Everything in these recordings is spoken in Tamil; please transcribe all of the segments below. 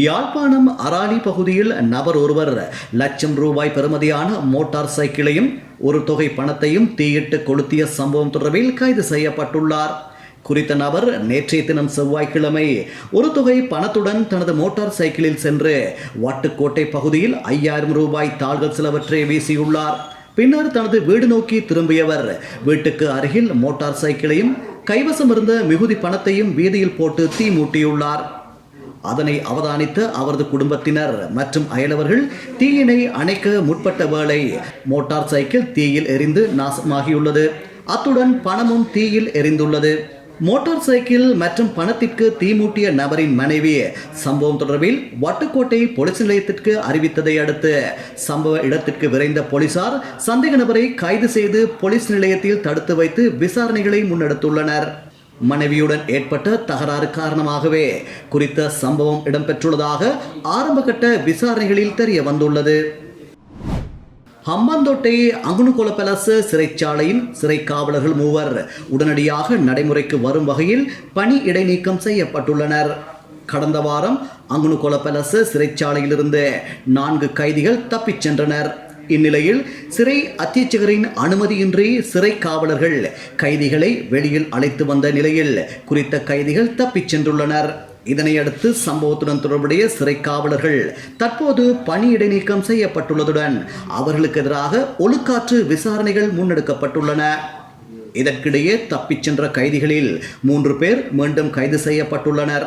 யாழ்ப்பாணம் அராலி பகுதியில் நபர் ஒருவர் லட்சம் ரூபாய் பெறுமதியான மோட்டார் சைக்கிளையும் ஒரு தொகை பணத்தையும் தீயிட்டு கொளுத்திய சம்பவம் தொடர்பில் கைது செய்யப்பட்டுள்ளார். குறித்த நபர் நேற்றைய தினம் செவ்வாய்க்கிழமை ஒரு தொகை பணத்துடன் தனது மோட்டார் சைக்கிளில் சென்று வட்டுக்கோட்டை பகுதியில் ஐயாயிரம் ரூபாய் தாள்கள் சிலவற்றை வீசியுள்ளார். பின்னர் தனது வீடு நோக்கி திரும்பியவர் வீட்டுக்கு அருகில் மோட்டார் சைக்கிளையும் கைவசம் இருந்த மிகுதி பணத்தையும் வீதியில் போட்டு தீ மூட்டியுள்ளார். அதனை அவதானித்த அவரது குடும்பத்தினர் மற்றும் அயலவர்கள் தீயினை அணைக்க முற்பட்ட வேளை மோட்டார் சைக்கிள் தீயில் எரிந்து நாசமாகியுள்ளது. அத்துடன் பணமும் தீயில் எரிந்துள்ளது. மோட்டார் சைக்கிள் மற்றும் பணத்திற்கு தீமூட்டிய நபரின் மனைவி சம்பவம் தொடர்பில் வட்டுக்கோட்டை போலீஸ் நிலையத்திற்கு அறிவித்ததை அடுத்து சம்பவ இடத்திற்கு விரைந்த போலீசார் சந்தேக நபரை கைது செய்து போலீஸ் நிலையத்தில் தடுத்து வைத்து விசாரணைகளை முன்னெடுத்துள்ளனர். மனைவியுடன் ஏற்பட்ட தகராறு காரணமாகவே குறித்த சம்பவம் இடம்பெற்றுள்ளதாக ஆரம்பகட்ட விசாரணைகளில் தெரிய வந்துள்ளது. ஹம்பாந்தோட்டை அங்குணுகொலப்பலச சிறைச்சாலையின் சிறை காவலர்கள் மூவர் உடனடியாக நடைமுறைக்கு வரும் வகையில் பணி இடைநீக்கம் செய்யப்பட்டுள்ளனர். கடந்த வாரம் அங்குணுகொலப்பலச சிறைச்சாலையிலிருந்து நான்கு கைதிகள் தப்பிச் சென்றனர். இந்நிலையில் சிறை அத்தியட்சகரின் அனுமதியின்றி சிறை காவலர்கள் கைதிகளை வெளியில் அழைத்து வந்த நிலையில் குறித்த கைதிகள் தப்பிச் சென்றுள்ளனர். இதனையடுத்து சம்பவத்துடன் தொடர்புடைய சிறை காவலர்கள் தற்போது பணி இடைநீக்கம் செய்யப்பட்டுள்ளதுடன் அவர்களுக்கு எதிராக ஒழுக்காற்று விசாரணைகள் முன்னெடுக்கப்பட்டுள்ளன. இதற்கிடையே தப்பிச் சென்ற கைதிகளில் மூன்று பேர் மீண்டும் கைது செய்யப்பட்டுள்ளனர்.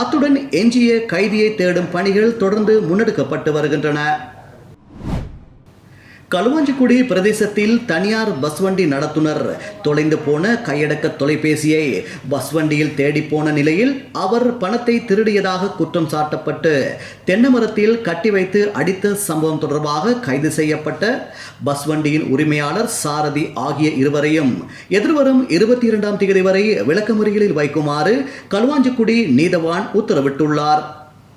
அத்துடன் எஞ்சிய கைதியை தேடும் பணிகள் தொடர்ந்து முன்னெடுக்கப்பட்டு வருகின்றன. களுவாஞ்சிக்குடி பிரதேசத்தில் தனியார் பஸ் வண்டி நடத்துனர். தொலைந்து போன கையடக்க தொலைபேசியை பஸ் வண்டியில் தேடி போன நிலையில் அவர் பணத்தை திருடியதாக குற்றம் சாட்டப்பட்டு தென்னமரத்தில் கட்டி வைத்து அடித்த சம்பவம் தொடர்பாக கைது செய்யப்பட்ட பஸ் வண்டியின் உரிமையாளர் சாரதி ஆகிய இருவரையும் எதிர்வரும் இருபத்தி இரண்டாம் தேதி வரை விளக்கமறியலில் வைக்குமாறு களுவாஞ்சிக்குடி நீதவான் உத்தரவிட்டுள்ளார்.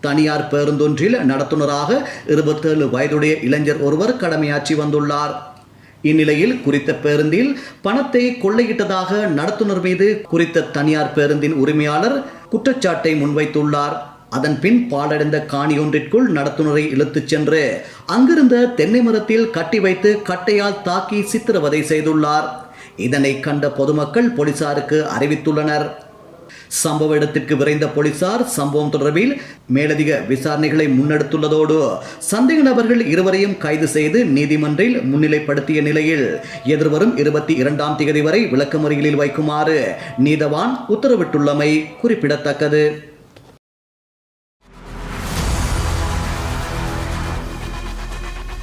தனியார் பேருந்தொன்றில் நடத்துனராக இருபத்தேழு வயதுடைய இளைஞர் ஒருவர் கடமையாற்றி வந்துள்ளார். இந்நிலையில் குறித்த பேருந்தில் பணத்தை கொள்ளையிட்டதாக நடத்துனர் மீது குறித்த தனியார் பேருந்தின் உரிமையாளர் குற்றச்சாட்டை முன்வைத்துள்ளார். அதன் பின் பாலடைந்த காணி ஒன்றிற்குள் நடத்துனரை இழுத்துச் சென்று அங்கிருந்த தென்னை மரத்தில் கட்டி வைத்து கட்டையால் தாக்கி சித்திரவதை செய்துள்ளார். இதனை கண்ட பொதுமக்கள் போலீசாருக்கு அறிவித்துள்ளனர். சம்பவ இடத்திற்கு விரைந்த போலீசார் சம்பவம் தொடர்பில் மேலதிக விசாரணைகளை முன்னெடுத்துள்ளதோடு சந்தேக நபர்கள் இருவரையும் கைது செய்து நீதிமன்றில் முன்னிலைப்படுத்திய நிலையில் எதிர்வரும் இருபத்தி இரண்டாம் தேதி வரை விளக்கமறியலில் வைக்குமாறு நீதவான் உத்தரவிட்டுள்ளமை குறிப்பிடத்தக்கது.